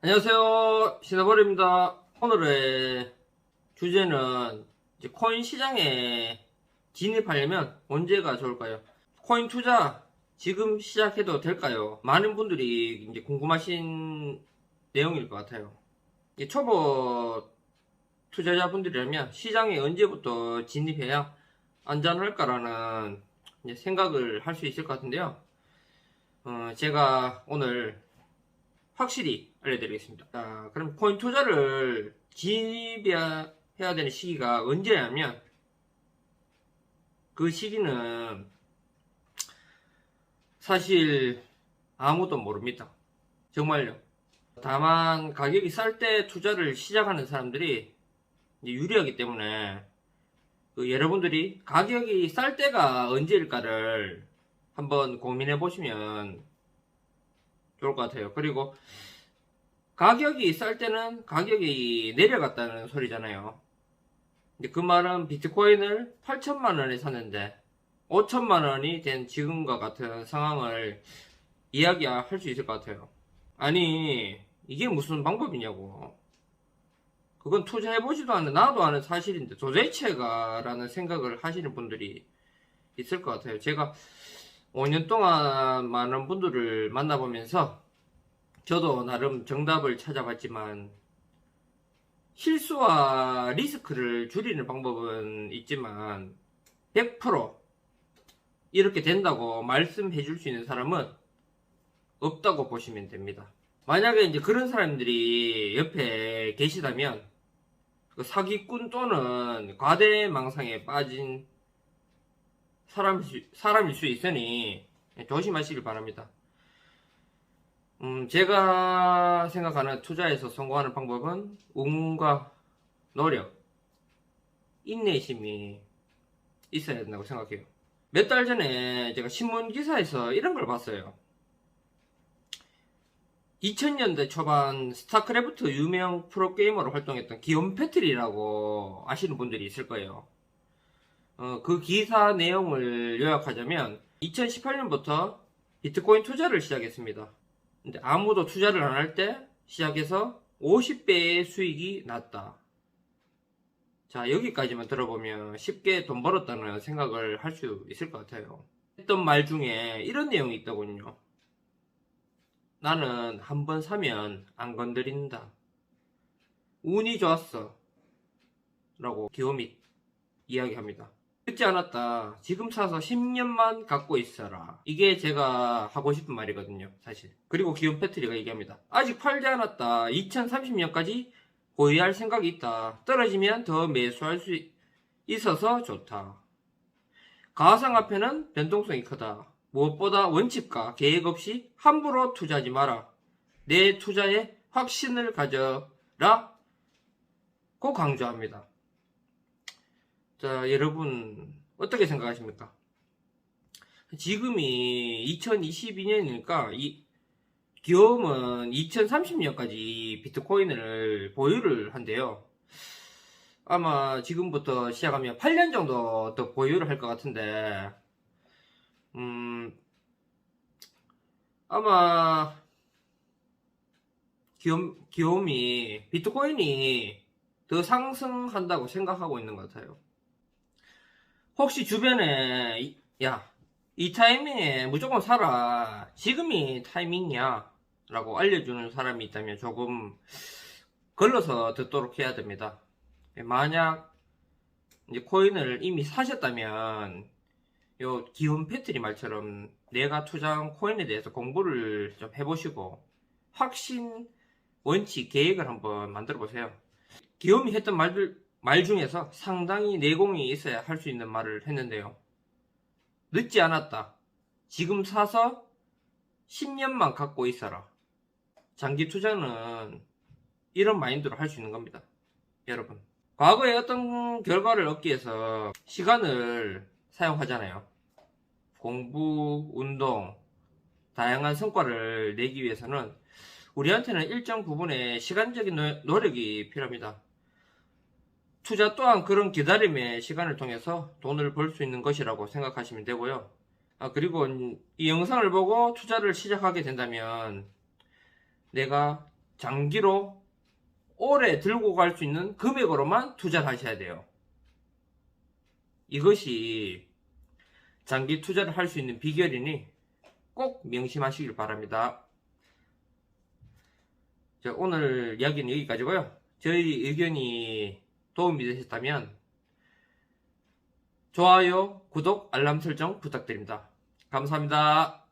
안녕하세요. 시나버리입니다. 오늘의 주제는 코인 시장에 진입하려면 언제가 좋을까요? 코인 투자 지금 시작해도 될까요? 많은 분들이 이제 궁금하신 내용일 것 같아요. 초보 투자자분들이라면 시장에 언제부터 진입해야 안전할까라는 생각을 할 수 있을 것 같은데요. 어, 제가 오늘 확실히 알려드리겠습니다. 자, 그럼 코인 투자를 진입해야 해야 되는 시기가 언제냐면 그 시기는 사실 아무도 모릅니다. 정말요. 다만 가격이 쌀 때 투자를 시작하는 사람들이 유리하기 때문에 그 여러분들이 가격이 쌀 때가 언제일까를 한번 고민해 보시면 좋을 것 같아요. 그리고 가격이 쌀 때는 가격이 내려갔다는 소리잖아요. 근데 그 말은 비트코인을 8천만 원에 샀는데 5천만 원이 된 지금과 같은 상황을 이야기할 수 있을 것 같아요. 아니 이게 무슨 방법이냐고. 그건 투자해보지도 않는 나도 아는 사실인데 도대체가 라는 생각을 하시는 분들이 있을 것 같아요. 제가 5년 동안 많은 분들을 만나보면서 저도 나름 정답을 찾아봤지만 실수와 리스크를 줄이는 방법은 있지만 100% 이렇게 된다고 말씀해 줄 수 있는 사람은 없다고 보시면 됩니다. 만약에 이제 그런 사람들이 옆에 계시다면 그 사기꾼 또는 과대망상에 빠진 사람, 사람일 수 있으니 조심하시길 바랍니다. 음, 제가 생각하는 투자에서 성공하는 방법은 운과 노력, 인내심이 있어야 된다고 생각해요. 몇 달 전에 제가 신문 기사에서 이런 걸 봤어요. 2000년대 초반 스타크래프트 유명 프로게이머로 활동했던 기욤 패트리라고 아시는 분들이 있을 거예요. 어, 그 기사 내용을 요약하자면 2018년부터 비트코인 투자를 시작했습니다. 근데 아무도 투자를 안 할 때 시작해서 50배의 수익이 났다. 자, 여기까지만 들어보면 쉽게 돈 벌었다는 생각을 할 수 있을 것 같아요. 했던 말 중에 이런 내용이 있더군요. 나는 한 번 사면 안 건드린다. 운이 좋았어. 라고 기욤이 이야기합니다. 듣지 않았다. 지금 사서 10년만 갖고 있어라. 이게 제가 하고 싶은 말이거든요, 사실. 그리고 기욤 패트리가 얘기합니다. 아직 팔지 않았다. 2030년까지 보유할 생각이 있다. 떨어지면 더 매수할 수 있어서 좋다. 가상화폐는 변동성이 크다. 무엇보다 원칙과 계획 없이 함부로 투자하지 마라. 내 투자에 확신을 가져라. 고 강조합니다. 자, 여러분, 어떻게 생각하십니까? 지금이 2022년이니까, 이, 기업은 2030년까지 비트코인을 보유를 한대요. 아마 지금부터 시작하면 8년 정도 더 보유를 할 것 같은데, 음, 아마, 기업, 기업이, 비트코인이 더 상승한다고 생각하고 있는 것 같아요. 혹시 주변에 이- 야, 이 타이밍에 무조건 사라. 지금이 타이밍이야. 라고 알려주는 사람이 있다면 조금 걸러서 듣도록 해야 됩니다. 만약 이제 코인을 이미 사셨다면 요 기욤 패트리 말처럼 내가 투자한 코인에 대해서 공부를 좀 해보시고 확신, 원칙, 계획을 한번 만들어 보세요. 기욤이 했던 말들 말 중에서 상당히 내공이 있어야 할 수 있는 말을 했는데요. 늦지 않았다. 지금 사서 10년만 갖고 있어라. 장기 투자는 이런 마인드로 할 수 있는 겁니다. 여러분. 과거에 어떤 결과를 얻기 위해서 시간을 사용하잖아요. 공부, 운동, 다양한 성과를 내기 위해서는 우리한테는 일정 부분의 시간적인 노- 노력이 필요합니다. 투자 또한 그런 기다림의 시간을 통해서 돈을 벌 수 있는 것이라고 생각하시면 되고요. 아, 그리고 이 영상을 보고 투자를 시작하게 된다면 내가 장기로 오래 들고 갈 수 있는 금액으로만 투자를 하셔야 돼요. 이것이 장기 투자를 할 수 있는 비결이니 꼭 명심하시길 바랍니다. 자, 오늘 이야기는 여기까지고요. 저희 의견이 도움이 되셨다면 좋아요, 구독, 알람 설정 부탁드립니다. 감사합니다.